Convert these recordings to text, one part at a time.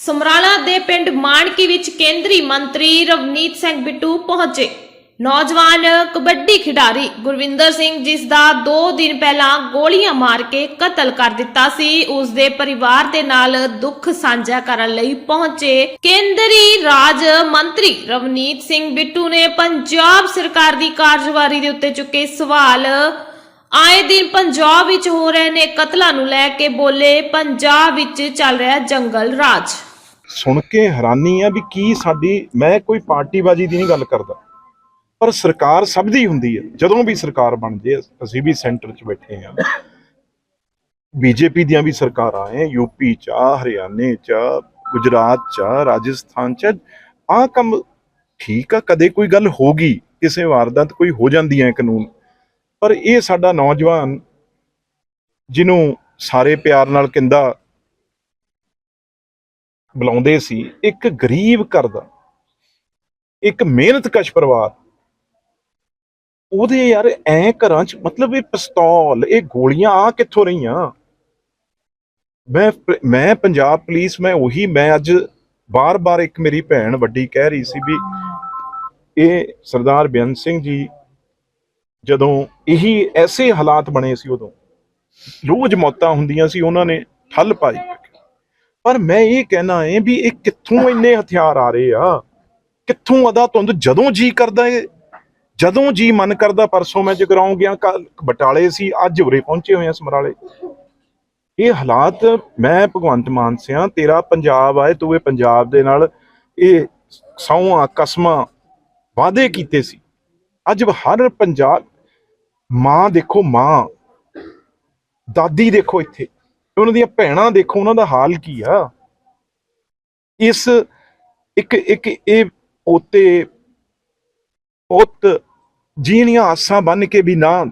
ਸਮਰਾਲਾ ਦੇ ਪਿੰਡ ਮਾਨਕੀ ਵਿੱਚ ਕੇਂਦਰੀ ਮੰਤਰੀ ਰਵਨੀਤ ਸਿੰਘ ਬਿੱਟੂ ਪਹੁੰਚੇ। ਨੌਜਵਾਨ ਕਬੱਡੀ ਖਿਡਾਰੀ ਗੁਰਵਿੰਦਰ ਸਿੰਘ, ਜਿਸ ਦਾ 2 ਦਿਨ ਪਹਿਲਾਂ ਗੋਲੀਆਂ ਮਾਰ ਕੇ ਕਤਲ ਕਰ ਦਿੱਤਾ ਸੀ, ਉਸ ਦੇ ਪਰਿਵਾਰ ਦੇ ਨਾਲ ਦੁੱਖ ਸਾਂਝਾ ਕਰਨ ਲਈ ਪਹੁੰਚੇ ਕੇਂਦਰੀ ਰਾਜ ਮੰਤਰੀ ਰਵਨੀਤ ਸਿੰਘ ਬਿੱਟੂ ਨੇ ਪੰਜਾਬ ਸਰਕਾਰ ਦੀ ਕਾਰਜਵਾਰੀ ਦੇ ਉੱਤੇ ਚੁੱਕੇ ਸਵਾਲ। ਆਏ ਦਿਨ ਪੰਜਾਬ ਵਿੱਚ ਹੋ ਰਹੇ ਨੇ ਕਤਲਾਂ ਨੂੰ ਲੈ ਕੇ ਬੋਲੇ ਪੰਜਾਬ ਵਿੱਚ ਚੱਲ ਰਿਹਾ ਜੰਗਲ ਰਾਜ। ਸੁਣ ਕੇ ਹੈਰਾਨੀ ਆ ਵੀ ਕੀ ਸਾਡੀ ਮੈਂ ਕੋਈ ਪਾਰਟੀਬਾਜ਼ੀ ਦੀ ਨਹੀਂ ਗੱਲ ਕਰਦਾ। ਪਰ ਸਰਕਾਰ ਸਭ ਦੀ ਹੁੰਦੀ ਹੈ। ਜਦੋਂ ਵੀ ਸਰਕਾਰ ਬਣ ਜੇ ਅਸੀਂ ਵੀ ਸੈਂਟਰ 'ਚ ਬੈਠੇ ਆ ਬੀਜੇਪੀ ਦੀਆਂ ਵੀ ਸਰਕਾਰਾਂ ਐ ਯੂਪੀ 'ਚ ਆ ਹਰਿਆਣੇ 'ਚ ਆ, ਗੁਜਰਾਤ 'ਚ ਆ, ਰਾਜਸਥਾਨ 'ਚ ਆ ਕੰਮ ਠੀਕ ਆ ਕਦੇ ਕੋਈ ਗੱਲ ਹੋਗੀ ਕਿਸੇ ਵਾਰਦਾਤ ਕੋਈ ਹੋ ਜਾਂਦੀ ਹੈ ਕਾਨੂੰਨ। ਪਰ ਇਹ ਸਾਡਾ ਨੌਜਵਾਨ ਜਿਹਨੂੰ ਸਾਰੇ ਪਿਆਰ ਨਾਲ ਕਹਿੰਦਾ ਬੁਲਾਉਂਦੇ ਸੀ, ਇੱਕ ਗਰੀਬ ਘਰ ਦਾ, ਇੱਕ ਮਿਹਨਤਕਸ਼ ਪਰਿਵਾਰ, ਉਹਦੇ ਯਾਰ ਐ ਘਰਾਂ 'ਚ ਮਤਲਬ ਇਹ ਪਿਸਤੌਲ, ਇਹ ਗੋਲੀਆਂ ਆ ਕਿੱਥੋਂ ਰਹੀਆਂ? ਮੈਂ ਮੈਂ ਪੰਜਾਬ ਪੁਲਿਸ, ਮੈਂ ਉਹੀ, ਮੈਂ ਅੱਜ ਬਾਰ-ਬਾਰ ਇੱਕ ਮੇਰੀ ਭੈਣ ਵੱਡੀ ਕਹਿ ਰਹੀ ਸੀ ਵੀ ਇਹ ਸਰਦਾਰ ਬੇਅੰਤ ਸਿੰਘ ਜੀ ਜਦੋਂ ਇਹੀ ਐਸੇ ਹਾਲਾਤ ਬਣੇ ਸੀ ਉਦੋਂ, ਰੋਜ਼ ਮੌਤਾਂ ਹੁੰਦੀਆਂ ਸੀ, ਉਹਨਾਂ ਨੇ ਠੱਲ ਪਾਈ। ਪਰ ਮੈਂ ਇਹ ਕਹਿਣਾ ਏ ਵੀ ਇਹ ਕਿੱਥੋਂ ਇੰਨੇ ਹਥਿਆਰ ਆ ਰਹੇ ਆ? ਕਿੱਥੋਂ ਅਦਾ ਤੁੰਦ ਜਦੋਂ ਜੀ ਕਰਦਾ ਏ, ਜਦੋਂ ਜੀ ਮਨ ਕਰਦਾ, ਪਰਸੋਂ ਮੈਂ ਜਗਰਾਉਂ ਗਿਆ, ਕੱਲ ਬਟਾਲੇ ਸੀ, ਅੱਜ ਉਰੇ ਪਹੁੰਚੇ ਹੋਏ ਆ ਸਮਰਾਲੇ। ਇਹ ਹਾਲਾਤ ਮੈਂ ਭਗਵੰਤ ਮਾਨ ਸਿਆ, ਤੇਰਾ ਪੰਜਾਬ ਆਏ ਤੂੰ ਇਹ ਪੰਜਾਬ ਦੇ ਨਾਲ ਇਹ ਸੌਆਂ ਕਸਮਾਂ ਵਾਅਦੇ ਕੀਤੇ ਸੀ। ਅੱਜ ਹਰ ਪੰਜਾਬ, ਮਾਂ ਦੇਖੋ ਮਾਂ, ਦਾਦੀ ਦੇਖੋ ਇੱਥੇ। ਉਹਨਾਂ ਦੀਆਂ ਭੈਣਾਂ ਦੇਖੋ, ਉਹਨਾਂ ਦਾ ਹਾਲ ਕੀ ਆ? ਇਸ ਇੱਕ ਇੱਕ ਇਹ ਪੋਤੇ, ਪੁੱਤ ਜੀਣੀਆਂ ਆਸਾਂ ਬੰਨ ਕੇ ਵੀ ਨਾ,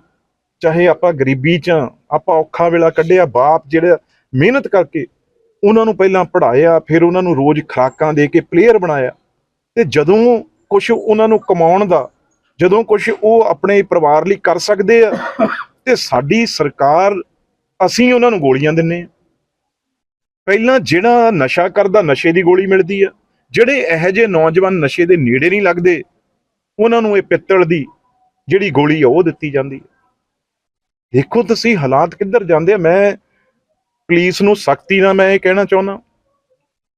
ਚਾਹੇ ਆਪਾਂ ਗਰੀਬੀ ਚ ਆਪਾਂ ਔਖਾ ਵੇਲਾ ਕੱਢਿਆ ਬਾਪ ਜਿਹੜਾ ਮਿਹਨਤ ਕਰਕੇ ਉਹਨਾਂ ਨੂੰ ਪਹਿਲਾਂ ਪੜ੍ਹਾਇਆ, ਫਿਰ ਉਹਨਾਂ ਨੂੰ ਰੋਜ਼ ਖੁਰਾਕਾਂ ਦੇ ਕੇ ਪਲੇਅਰ ਬਣਾਇਆ ਤੇ ਜਦੋਂ ਕੁਝ ਉਹਨਾਂ ਨੂੰ ਕਮਾਉਣ ਦਾ, ਜਦੋਂ ਕੁਝ ਉਹ ਆਪਣੇ ਪਰਿਵਾਰ ਲਈ ਕਰ ਸਕਦੇ ਆ ਤੇ ਸਾਡੀ ਸਰਕਾਰ ਅਸੀਂ ਉਹਨਾਂ ਨੂੰ ਗੋਲੀਆਂ ਦਿੰਨੇ ਆ ਪਹਿਲਾਂ ਜਿਹੜਾ ਨਸ਼ਾ ਕਰਦਾ ਨਸ਼ੇ ਦੀ ਗੋਲੀ ਮਿਲਦੀ ਆ। ਜਿਹੜੇ ਇਹੋ ਜਿਹੇ ਨੌਜਵਾਨ ਨਸ਼ੇ ਦੇ ਨੇੜੇ ਨਹੀਂ ਲੱਗਦੇ, ਉਹਨਾਂ ਨੂੰ ਇਹ ਪਿੱਤਲ ਦੀ ਜਿਹੜੀ ਗੋਲੀ ਆ, ਉਹ ਦਿੱਤੀ ਜਾਂਦੀ ਹੈ ਦੇਖੋ ਤੁਸੀਂ ਹਾਲਾਤ ਕਿੱਧਰ ਜਾਂਦੇ ਆ। ਮੈਂ ਪੁਲਿਸ ਨੂੰ ਸਖਤੀ ਨਾਲ ਮੈਂ ਇਹ ਕਹਿਣਾ ਚਾਹੁੰਦਾ।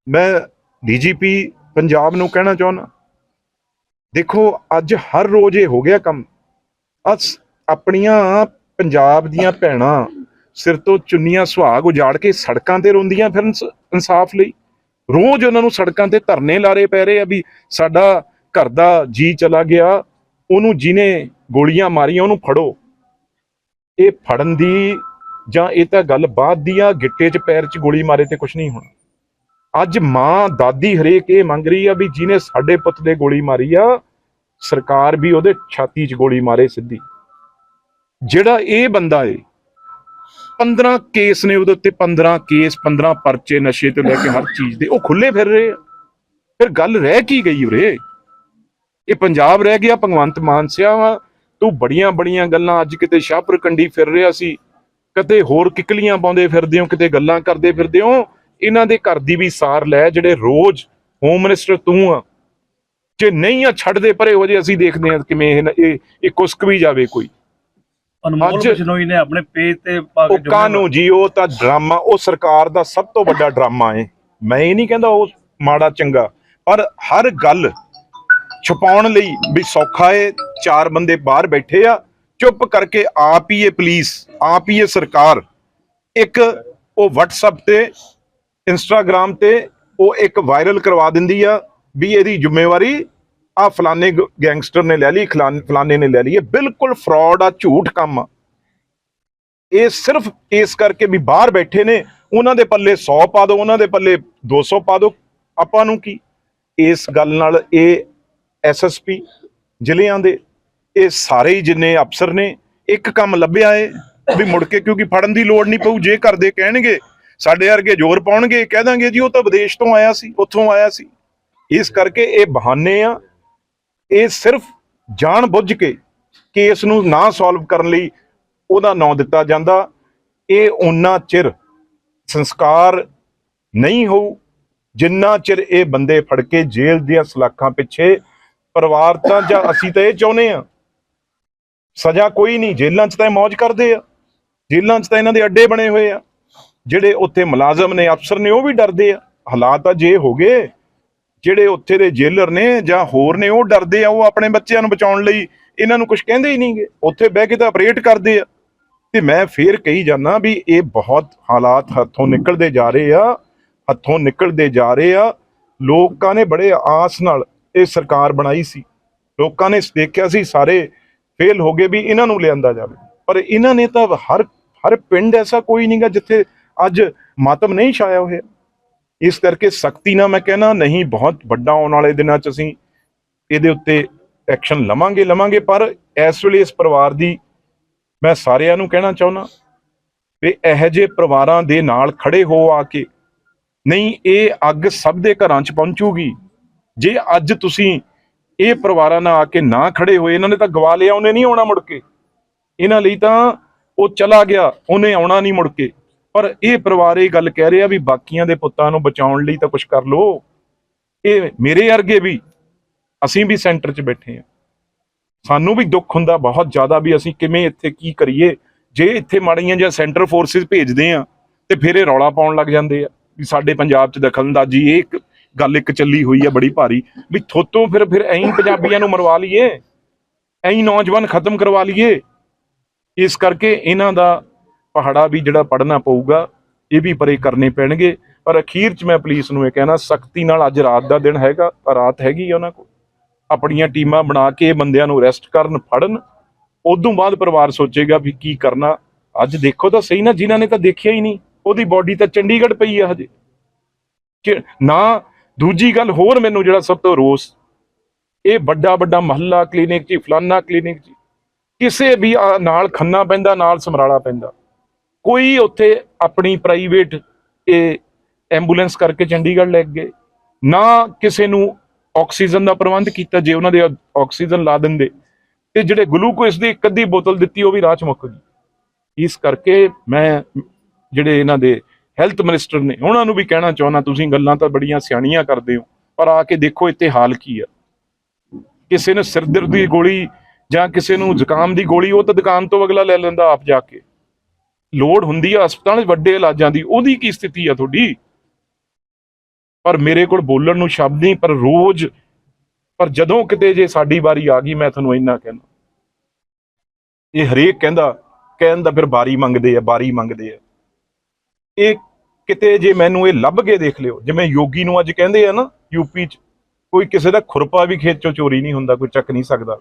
ਮੈਂ ਡੀਜੀਪੀ ਪੰਜਾਬ ਨੂੰ ਕਹਿਣਾ ਚਾਹੁੰਦਾ। ਦੇਖੋ, ਅੱਜ ਹਰ ਰੋਜ਼ ਇਹ ਹੋ ਗਿਆ ਕੰਮ। ਅਸ ਆਪਣੀਆਂ ਪੰਜਾਬ ਦੀਆਂ ਭੈਣਾਂ ਸਿਰ ਤੋਂ ਚੁੰਨੀਆਂ ਸੁਹਾਗ ਉਜਾੜ ਕੇ ਸੜਕਾਂ ਤੇ ਰੋਂਦੀਆਂ ਫਿਰ ਇਨਸਾਫ ਲਈ। ਰੋਜ਼ ਉਹਨਾਂ ਨੂੰ ਸੜਕਾਂ ਤੇ ਧਰਨੇ ਲਾਰੇ ਪੈ ਰਹੇ ਆ ਵੀ ਸਾਡਾ ਘਰ ਦਾ ਜੀ ਚਲਾ ਗਿਆ, ਉਹਨੂੰ ਜਿਹਨੇ ਗੋਲੀਆਂ ਮਾਰੀਆਂ ਉਹਨੂੰ ਫੜੋ। ਇਹ ਫੜਨ ਦੀ ਜਾਂ ਇਹ ਤਾਂ ਗੱਲ ਬਾਅਦ ਦੀ ਆ ਗਿੱਟੇ 'ਚ ਪੈਰ 'ਚ ਗੋਲੀ ਮਾਰੇ ਤੇ ਕੁਝ ਨਹੀਂ ਹੋਣਾ। ਅੱਜ ਮਾਂ, ਦਾਦੀ ਹਰੇਕ ਇਹ ਮੰਗ ਰਹੀ ਆ ਵੀ ਜਿਹਨੇ ਸਾਡੇ ਪੁੱਤ ਦੇ ਗੋਲੀ ਮਾਰੀ ਆ, ਸਰਕਾਰ ਵੀ ਉਹਦੇ ਛਾਤੀ 'ਚ ਗੋਲੀ ਮਾਰੇ ਸਿੱਧੀ। ਜਿਹੜਾ ਇਹ ਬੰਦਾ ਏ 15 ਕੇਸ ਨੇ ਉਹਦੇ ਉੱਤੇ 15 ਕੇਸ 15 ਪਰਚੇ ਨਸ਼ੇ ਤੋਂ ਲੈ ਕੇ ਹਰ ਚੀਜ਼ ਦੇ। ਉਹ ਖੁੱਲੇ ਫਿਰ ਰਹੇ ਆ। ਫਿਰ ਗੱਲ ਰਹਿ ਕੀ ਗਈ ਉਰੇ? ਇਹ ਪੰਜਾਬ ਰਹਿ ਗਿਆ, ਭਗਵੰਤ ਮਾਨ ਸਿਆ ਵਾ। ਤੂੰ ਬੜੀਆਂ ਬੜੀਆਂ ਗੱਲਾਂ ਅੱਜ ਕਿਤੇ ਸ਼ਾਹਪੁਰ ਕੰਡੀ ਫਿਰ ਰਿਹਾ ਸੀ। ਕਦੇ ਹੋਰ ਕਿਕਲੀਆਂ ਪਾਉਂਦੇ ਫਿਰਦੇ ਹੋ, ਕਿਤੇ ਗੱਲਾਂ ਕਰਦੇ ਫਿਰਦੇ ਹੋ। ਇਹਨਾਂ ਦੇ ਘਰ ਦੀ ਵੀ ਸਾਰ ਲੈ ਜਿਹੜੇ ਰੋਜ਼ ਹੋਮ ਮਿਨਿਸਟਰ ਤੂੰ ਆ। ਜੇ ਨਹੀਂ ਆ ਛੱਡਦੇ ਪਰੇ ਹੋ ਜੇ ਅਸੀਂ ਦੇਖਦੇ ਆ ਕਿਵੇਂ ਇਹ ਇਹ ਕੁਸਕ ਵੀ ਜਾਵੇ ਕੋਈ। ਅਨਮੋਲ ਬਿਸ਼ਨੋਈ ਨੇ ਆਪਣੇ ਪੇਜ ਤੇ ਪਾ ਕੇ ਉਹ ਕਾਨੂੰ ਜੀ ਉਹ ਤਾਂ ਡਰਾਮਾ ਉਹ ਸਰਕਾਰ ਦਾ ਸਭ ਤੋਂ ਵੱਡਾ ਡਰਾਮਾ ਹੈ ਮੈਂ ਇਹ ਨਹੀਂ ਕਹਿੰਦਾ ਉਹ ਮਾੜਾ ਚੰਗਾ ਪਰ ਹਰ ਗੱਲ ਛੁਪਾਉਣ ਲਈ ਵੀ ਸੌਖਾ ਏ ਚਾਰ ਬੰਦੇ ਬਾਹਰ ਬੈਠੇ ਆ ਚੁੱਪ ਕਰਕੇ ਆਪ ਹੀ ਇਹ ਪੁਲਿਸ ਆਪ ਹੀ ਇਹ ਸਰਕਾਰ ਇੱਕ ਉਹ WhatsApp ਤੇ Instagram ਤੇ ਉਹ ਇੱਕ ਵਾਇਰਲ ਕਰਵਾ ਦਿੰਦੀ ਆ ਵੀ ਇਹਦੀ ਜ਼ਿੰਮੇਵਾਰੀ ਆ ਫਲਾਣੇ ਗੈਂਗਸਟਰ ਨੇ ਲੈ ਲਈ, ਖਲਾਨ- ਫਲਾਣੇ ਨੇ ਲੈ ਲਈ, ਇਹ ਬਿਲਕੁਲ ਫਰਾਡ ਆ, ਝੂਠ ਕੰਮ ਆ। ਇਹ ਸਿਰਫ ਇਸ ਕਰਕੇ ਵੀ ਬਾਹਰ ਬੈਠੇ ਨੇ, ਉਹਨਾਂ ਦੇ ਪੱਲੇ 100 ਪਾ ਦਿਓ, ਉਹਨਾਂ ਦੇ ਪੱਲੇ 200 ਪਾ ਦਿਓ। ਆਪਾਂ ਨੂੰ ਕੀ? ਇਸ ਗੱਲ ਨਾਲ ਇਹ ਐਸਐਸਪੀ ਜ਼ਿਲ੍ਹਿਆਂ ਦੇ, ਇਹ ਸਾਰੇ ਹੀ ਜਿੰਨੇ ਅਫਸਰ ਨੇ, ਇੱਕ ਕੰਮ ਲੱਭਿਆ ਏ, ਵੀ ਮੁੜ ਕੇ ਕਿਉਂਕਿ ਫੜਨ ਦੀ ਲੋੜ ਨਹੀਂ ਪਊ, ਜੇ ਘਰ ਦੇ ਕਹਿਣਗੇ, ਸਾਡੇ ਵਰਗੇ ਜ਼ੋਰ ਪਾਉਣਗੇ, ਕਹਿ ਦਾਂਗੇ ਜੀ, ਉਹ ਤਾਂ ਵਿਦੇਸ਼ ਤੋਂ ਆਇਆ ਸੀ, ਉੱਥੋਂ ਆਇਆ ਸੀ। ਇਸ ਕਰਕੇ ਇਹ ਬਹਾਨੇ ਆ ਇਹ ਸਿਰਫ ਜਾਣ ਬੁੱਝ ਕੇ ਕੇਸ ਨੂੰ ਨਾ ਸੋਲਵ ਕਰਨ ਲਈ ਉਹਦਾ ਨਾਂ ਦਿੱਤਾ ਜਾਂਦਾ। ਇਹ ਉਹਨਾਂ ਚਿਰ ਸੰਸਕਾਰ ਨਹੀਂ ਹੋਊ, ਜਿੰਨਾ ਚਿਰ ਇਹ ਬੰਦੇ ਫੜ ਕੇ ਜੇਲ੍ਹ ਦੀਆਂ ਸਲਾਖਾਂ ਪਿੱਛੇ ਪਰਿਵਾਰ ਤਾਂ ਜਾਂ ਅਸੀਂ ਤਾਂ ਇਹ ਚਾਹੁੰਦੇ ਆ ਸਜ਼ਾ ਕੋਈ ਨਹੀਂ, ਜੇਲ੍ਹਾਂ 'ਚ ਤਾਂ ਇਹ ਮौज ਕਰਦੇ ਆ। ਜੇਲ੍ਹਾਂ 'ਚ ਤਾਂ ਇਹਨਾਂ ਦੇ ਅੱਡੇ ਬਣੇ ਹੋਏ ਆ। ਜਿਹੜੇ ਉੱਥੇ ਮੁਲਾਜ਼ਮ ਨੇ, ਅਫਸਰ ਨੇ, ਉਹ ਵੀ ਡਰਦੇ ਆ। ਹਾਲਾਤ ਤਾਂ ਜੇ ਹੋ ਗਏ। ਜਿਹੜੇ ਉੱਥੇ ਦੇ ਜੇਲਰ ਨੇ ਜਾਂ ਹੋਰ ਨੇ, ਉਹ ਡਰਦੇ ਆ, ਉਹ ਆਪਣੇ ਬੱਚਿਆਂ ਨੂੰ ਬਚਾਉਣ ਲਈ। ਇਹਨਾਂ ਨੂੰ ਕੁਝ ਕਹਿੰਦੇ ਹੀ ਨਹੀਂਗੇ ਉੱਥੇ ਬਹਿ ਕੇ ਤਾਂ ਆਪਰੇਟ ਕਰਦੇ ਆ। ਤੇ ਮੈਂ ਫੇਰ ਕਹੀ ਜਾਂਦਾ ਵੀ ਇਹ ਬਹੁਤ ਹਾਲਾਤ ਹੱਥੋਂ ਨਿਕਲਦੇ ਜਾ ਰਹੇ ਆ, ਹੱਥੋਂ ਨਿਕਲਦੇ ਜਾ ਰਹੇ ਆ। ਲੋਕਾਂ ਨੇ ਬੜੇ ਆਸ ਨਾਲ ਇਹ ਸਰਕਾਰ ਬਣਾਈ ਸੀ। ਲੋਕਾਂ ਨੇ ਦੇਖਿਆ ਸੀ, ਸਾਰੇ ਫੇਲ ਹੋ ਗਏ ਵੀ ਇਹਨਾਂ ਨੂੰ ਲਿਆਂਦਾ ਜਾਵੇ। ਪਰ ਇਹਨਾਂ ਨੇ ਤਾਂ ਹਰ ਹਰ ਪਿੰਡ ਐਸਾ ਕੋਈ ਨਹੀਂਗਾ ਜਿੱਥੇ ਅੱਜ ਮਾਤਮ ਨਹੀਂ ਛਾਇਆ ਹੋਇਆ। ਇਸ ਕਰਕੇ ਸਖਤੀ ਨਾਲ ਮੈਂ ਕਹਿਣਾ, ਨਹੀਂ, ਬਹੁਤ ਵੱਡਾ ਆਉਣ ਵਾਲੇ ਦਿਨਾਂ 'ਚ ਅਸੀਂ ਇਹਦੇ ਉੱਤੇ ਐਕਸ਼ਨ ਲਵਾਂਗੇ ਲਵਾਂਗੇ, ਪਰ ਇਸ ਵੇਲੇ ਇਸ ਪਰਿਵਾਰ ਦੀ ਮੈਂ ਸਾਰਿਆਂ ਨੂੰ ਕਹਿਣਾ ਚਾਹੁੰਦਾ ਵੀ ਇਹੋ ਜਿਹੇ ਪਰਿਵਾਰਾਂ ਦੇ ਨਾਲ ਖੜੇ ਹੋ ਆ ਕੇ, ਨਹੀਂ, ਇਹ ਅੱਗ ਸਭ ਦੇ ਘਰਾਂ 'ਚ ਪਹੁੰਚੂਗੀ। ਜੇ ਅੱਜ ਤੁਸੀਂ ਇਹ ਪਰਿਵਾਰਾਂ ਨਾਲ ਆ ਕੇ ਨਾ ਖੜੇ ਹੋਏ, ਇਹਨਾਂ ਨੇ ਤਾਂ ਗਵਾ ਲਿਆ, ਉਹਨੇ ਨਹੀਂ ਆਉਣਾ ਮੁੜ ਕੇ। ਇਹਨਾਂ ਲਈ ਤਾਂ ਉਹ ਚਲਾ ਗਿਆ, ਉਹਨੇ ਆਉਣਾ ਨਹੀਂ ਮੁੜ ਕੇ। ਪਰ ਇਹ ਪਰਿਵਾਰ ਇਹ ਗੱਲ ਕਹਿ ਰਿਹਾ ਵੀ ਬਾਕੀਆਂ ਦੇ ਪੁੱਤਾਂ ਨੂੰ ਬਚਾਉਣ ਲਈ ਤਾਂ ਕੁਝ ਕਰ ਲੋ ਇਹ ਮੇਰੇ ਵਰਗੇ ਵੀ ਅਸੀਂ ਵੀ ਸੈਂਟਰ 'ਚ ਬੈਠੇ ਆ ਸਾਨੂੰ ਵੀ ਦੁੱਖ ਹੁੰਦਾ ਬਹੁਤ ਜ਼ਿਆਦਾ ਵੀ ਅਸੀਂ ਕਿਵੇਂ ਇੱਥੇ ਕੀ ਕਰੀਏ? ਜੇ ਇੱਥੇ ਮਾੜੀਆਂ ਜਾਂ ਸੈਂਟਰ ਫੋਰਸਿਸ ਭੇਜਦੇ ਆ ਤੇ ਫਿਰ ਇਹ ਰੌਲਾ ਪਾਉਣ ਲੱਗ ਜਾਂਦੇ ਆ। ਵੀ ਸਾਡੇ ਪੰਜਾਬ 'ਚ ਦਖਲਅੰਦਾਜ਼ੀ, ਇਹ ਇੱਕ ਗੱਲ ਇੱਕ ਚੱਲੀ ਹੋਈ ਆ ਬੜੀ ਭਾਰੀ ਵੀ ਥੋਤੋਂ ਫਿਰ ਫਿਰ ਐਂ ਪੰਜਾਬੀਆਂ ਨੂੰ ਮਰਵਾ ਲਈਏ। ਐਂ ਨੌਜਵਾਨ ਖਤਮ ਕਰਵਾ ਲਈਏ। ਇਸ ਕਰਕੇ ਇਹਨਾਂ ਦਾ ਪਹਾੜਾ ਵੀ ਜਿਹੜਾ ਪੜਨਾ ਪਊਗਾ, ਇਹ ਵੀ ਪਰੇ ਕਰਨੇ ਪੈਣਗੇ। ਪਰ ਅਖੀਰ 'ਚ ਮੈਂ ਪੁਲਿਸ ਨੂੰ ਇਹ ਕਹਿਣਾ, ਸਖਤੀ ਨਾਲ ਅੱਜ ਰਾਤ ਦਾ ਦਿਨ ਹੈਗਾ ਰਾਤ ਹੈਗੀ ਆ ਉਹਨਾਂ ਕੋਲ। ਆਪਣੀਆਂ ਟੀਮਾਂ ਬਣਾ ਕੇ ਇਹ ਬੰਦਿਆਂ ਨੂੰ ਅਰੈਸਟ ਕਰਨ, ਫੜਨ, ਉਦੋਂ ਬਾਅਦ ਪਰਿਵਾਰ ਸੋਚੇਗਾ ਵੀ ਕੀ ਕਰਨਾ। ਅੱਜ ਦੇਖੋ ਤਾਂ ਸਹੀ ਨਾ, ਜਿਨ੍ਹਾਂ ਨੇ ਤਾਂ ਦੇਖਿਆ ਹੀ ਨਹੀਂ, ਉਹਦੀ ਬਾਡੀ ਤਾਂ ਚੰਡੀਗੜ੍ਹ ਪਈ ਆ ਹਜੇ। ਕਿ ਨਾ, ਦੂਜੀ ਗੱਲ ਹੋਰ ਮੈਨੂੰ ਜਿਹੜਾ ਸਭ ਤੋਂ ਰੋਸ, ਇਹ ਵੱਡਾ ਵੱਡਾ ਮਹੱਲਾ ਕਲੀਨਿਕ ਜੀ ਫਲਾਨਾ ਕਲੀਨਿਕ ਜੀ ਕਿਸੇ ਵੀ ਆ ਨਾਲ ਖੰਨਾ ਪੈਂਦਾ, ਨਾਲ ਸਮਰਾਲਾ ਪੈਂਦਾ। ਕੋਈ ਉੱਥੇ ਆਪਣੀ ਪ੍ਰਾਈਵੇਟ ਇਹ ਐਂਬੂਲੈਂਸ ਕਰਕੇ ਚੰਡੀਗੜ੍ਹ ਲੈ ਗਏ, ਨਾ ਕਿਸੇ ਨੂੰ ਆਕਸੀਜਨ ਦਾ ਪ੍ਰਬੰਧ ਕੀਤਾ ਜੇ ਉਹਨਾਂ ਦੇ ਆਕਸੀਜਨ ਲਾ ਦਿੰਦੇ, ਤੇ ਜਿਹੜੇ ਗਲੂਕੋਸ ਦੀ ਇੱਕ ਅੱਧੀ ਬੋਤਲ ਦਿੱਤੀ ਉਹ ਵੀ ਰਾਹ ਚ ਮੁੱਕ ਗਈ। ਇਸ ਕਰਕੇ ਮੈਂ ਜਿਹੜੇ ਇਹਨਾਂ ਦੇ ਹੈਲਥ ਮਿਨਿਸਟਰ ਨੇ, ਉਹਨਾਂ ਨੂੰ ਵੀ ਕਹਿਣਾ ਚਾਹੁੰਦਾ, ਤੁਸੀਂ ਗੱਲਾਂ ਤਾਂ ਬੜੀਆਂ ਸਿਆਣੀਆਂ ਕਰਦੇ ਹੋ, ਪਰ ਆ ਕੇ ਦੇਖੋ ਇੱਥੇ ਹਾਲ ਕੀ ਆ। ਕਿਸੇ ਨੂੰ ਸਿਰ ਦਰਦ ਦੀ ਗੋਲੀ ਜਾਂ ਕਿਸੇ ਨੂੰ ਜ਼ੁਕਾਮ ਦੀ ਗੋਲੀ, ਉਹ ਤਾਂ ਦੁਕਾਨ ਤੋਂ ਅਗਲਾ ਲੈ ਲੈਂਦਾ ਆਪ ਜਾ ਕੇ। ਲੋੜ ਹੁੰਦੀ ਆ, ਹਸਪਤਾਲ 'ਚ ਵੱਡੇ ਇਲਾਜਾਂ ਦੀ, ਉਹਦੀ ਕੀ ਸਥਿਤੀ ਆ ਤੁਹਾਡੀ? ਪਰ ਮੇਰੇ ਕੋਲ ਬੋਲਣ ਨੂੰ ਸ਼ਬਦ ਨਹੀਂ, ਪਰ ਰੋਜ਼, ਪਰ ਜਦੋਂ ਕਿਤੇ ਜੇ ਸਾਡੀ ਵਾਰੀ ਆ ਗਈ, ਮੈਂ ਤੁਹਾਨੂੰ ਇੰਨਾ ਕਹਿਣਾ ਇਹ ਹਰੇਕ ਕਹਿੰਦਾ ਕਹਿੰਦਾ ਫਿਰ ਬਾਰੀ ਮੰਗਦੇ ਆ ਬਾਰੀ ਮੰਗਦੇ ਆ। ਇਹ ਕਿਤੇ ਜੇ ਮੈਨੂੰ ਇਹ ਲੱਭ ਕੇ ਦੇਖ ਲਿਓ, ਜਿਵੇਂ ਯੋਗੀ ਨੂੰ ਅੱਜ ਕਹਿੰਦੇ ਆ ਨਾ ਯੂਪੀ 'ਚ, ਕੋਈ ਕਿਸੇ ਦਾ ਖੁਰਪਾ ਵੀ ਖੇਤ 'ਚੋਂ ਚੋਰੀ ਨਹੀਂ ਹੁੰਦਾ, ਕੋਈ ਚੱਕ ਨਹੀਂ ਸਕਦਾ।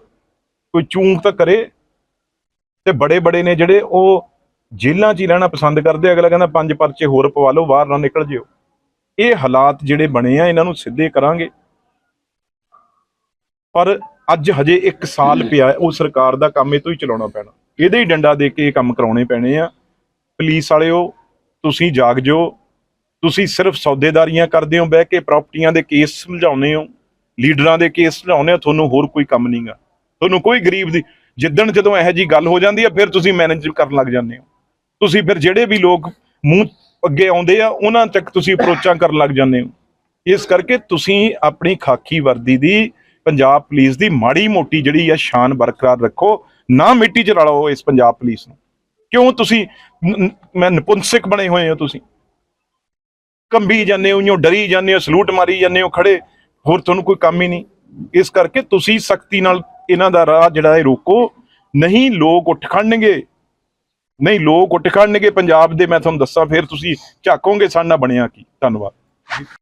ਕੋਈ ਚੂੰਕ ਤਾਂ ਕਰੇ, ਤੇ ਬੜੇ ਬੜੇ ਨੇ ਜਿਹੜੇ ਉਹ ਜੇਲ੍ਹਾਂ 'ਚ ਹੀ ਰਹਿਣਾ ਪਸੰਦ ਕਰਦੇ, ਅਗਲਾ ਕਹਿੰਦਾ ਪੰਜ ਪਰਚੇ ਹੋਰ ਪਵਾ ਲਓ, ਬਾਹਰ ਨਾ ਨਿਕਲ ਜਿਓ। ਇਹ ਹਾਲਾਤ ਜਿਹੜੇ ਬਣੇ ਆ, ਇਹਨਾਂ ਨੂੰ ਸਿੱਧੇ ਕਰਾਂਗੇ। ਪਰ ਅੱਜ ਹਜੇ 1 ਸਾਲ ਪਿਆ ਉਹ ਸਰਕਾਰ ਦਾ ਕੰਮ ਇਹ ਤੋਂ ਹੀ ਚਲਾਉਣਾ ਪੈਣਾ। ਇਹਦੇ ਹੀ ਡੰਡਾ ਦੇ ਕੇ ਇਹ ਕੰਮ ਕਰਾਉਣੇ ਪੈਣੇ ਆ। ਪੁਲਿਸ ਵਾਲਿਓ, ਤੁਸੀਂ ਜਾਗ ਜਾਓ। ਤੁਸੀਂ ਸਿਰਫ ਸੌਦੇਦਾਰੀਆਂ ਕਰਦੇ ਹੋ, ਬਹਿ ਕੇ ਪ੍ਰਾਪਰਟੀਆਂ ਦੇ ਕੇਸ ਸੁਲਝਾਉਂਦੇ ਹੋ। ਲੀਡਰਾਂ ਦੇ ਕੇਸ ਸੁਲਝਾਉਂਦੇ ਹੋ, ਤੁਹਾਨੂੰ ਹੋਰ ਕੋਈ ਕੰਮ ਨਹੀਂਗਾ ਤੁਹਾਨੂੰ ਕੋਈ ਗਰੀਬ ਦੀ, ਜਿੱਦਣ ਜਦੋਂ ਇਹੋ ਜੀ ਗੱਲ ਹੋ ਜਾਂਦੀ ਹੈ ਫਿਰ ਤੁਸੀਂ ਮੈਨੇਜ ਕਰਨ ਲੱਗ ਜਾਂਦੇ ਹੋ। ਤੁਸੀਂ ਫਿਰ ਜਿਹੜੇ ਵੀ ਲੋਕ ਮੂੰਹ ਅੱਗੇ ਆਉਂਦੇ ਆ, ਉਹਨਾਂ ਤੱਕ ਤੁਸੀਂ ਅਪਰੋਚਾਂ ਕਰਨ ਲੱਗ ਜਾਂਦੇ ਹੋ। ਇਸ ਕਰਕੇ ਤੁਸੀਂ ਆਪਣੀ ਖਾਕੀ ਵਰਦੀ ਦੀ, ਪੰਜਾਬ ਪੁਲਿਸ ਦੀ ਮਾੜੀ ਮੋਟੀ ਜਿਹੜੀ ਆ ਸ਼ਾਨ ਬਰਕਰਾਰ ਰੱਖੋ, ਨਾ ਮਿੱਟੀ 'ਚ ਰਲਾਓ ਇਸ ਪੰਜਾਬ ਪੁਲਿਸ ਨੂੰ। ਕਿਉਂ ਤੁਸੀਂ ਮੈਂ ਨਪੁੰਸਕ ਬਣੇ ਹੋਏ ਹੋ ਤੁਸੀਂ। ਕੰਬੀ ਜਾਂਦੇ ਹੋ, ਇਉਂ ਡਰੀ ਜਾਂਦੇ ਹੋ, ਸਲੂਟ ਮਾਰੀ ਜਾਂਦੇ ਹੋ ਖੜੇ, ਹੋਰ ਤੁਹਾਨੂੰ ਕੋਈ ਕੰਮ ਹੀ ਨਹੀਂ। ਇਸ ਕਰਕੇ ਤੁਸੀਂ ਸਖਤੀ ਨਾਲ ਇਹਨਾਂ ਦਾ ਰਾਹ ਜਿਹੜਾ ਹੈ ਰੋਕੋ। ਨਹੀਂ ਲੋਕ ਉੱਠ ਖੜਨਗੇ। ਨਹੀਂ, ਲੋਕ ਉੱਠ ਖੜਨਗੇ ਪੰਜਾਬ ਦੇ, ਮੈਂ ਤੁਹਾਨੂੰ ਦੱਸਾਂ, ਫਿਰ ਤੁਸੀਂ ਝਾਕੋਗੇ ਸਾਡਾ ਬਣਿਆ ਕੀ? ਧੰਨਵਾਦ।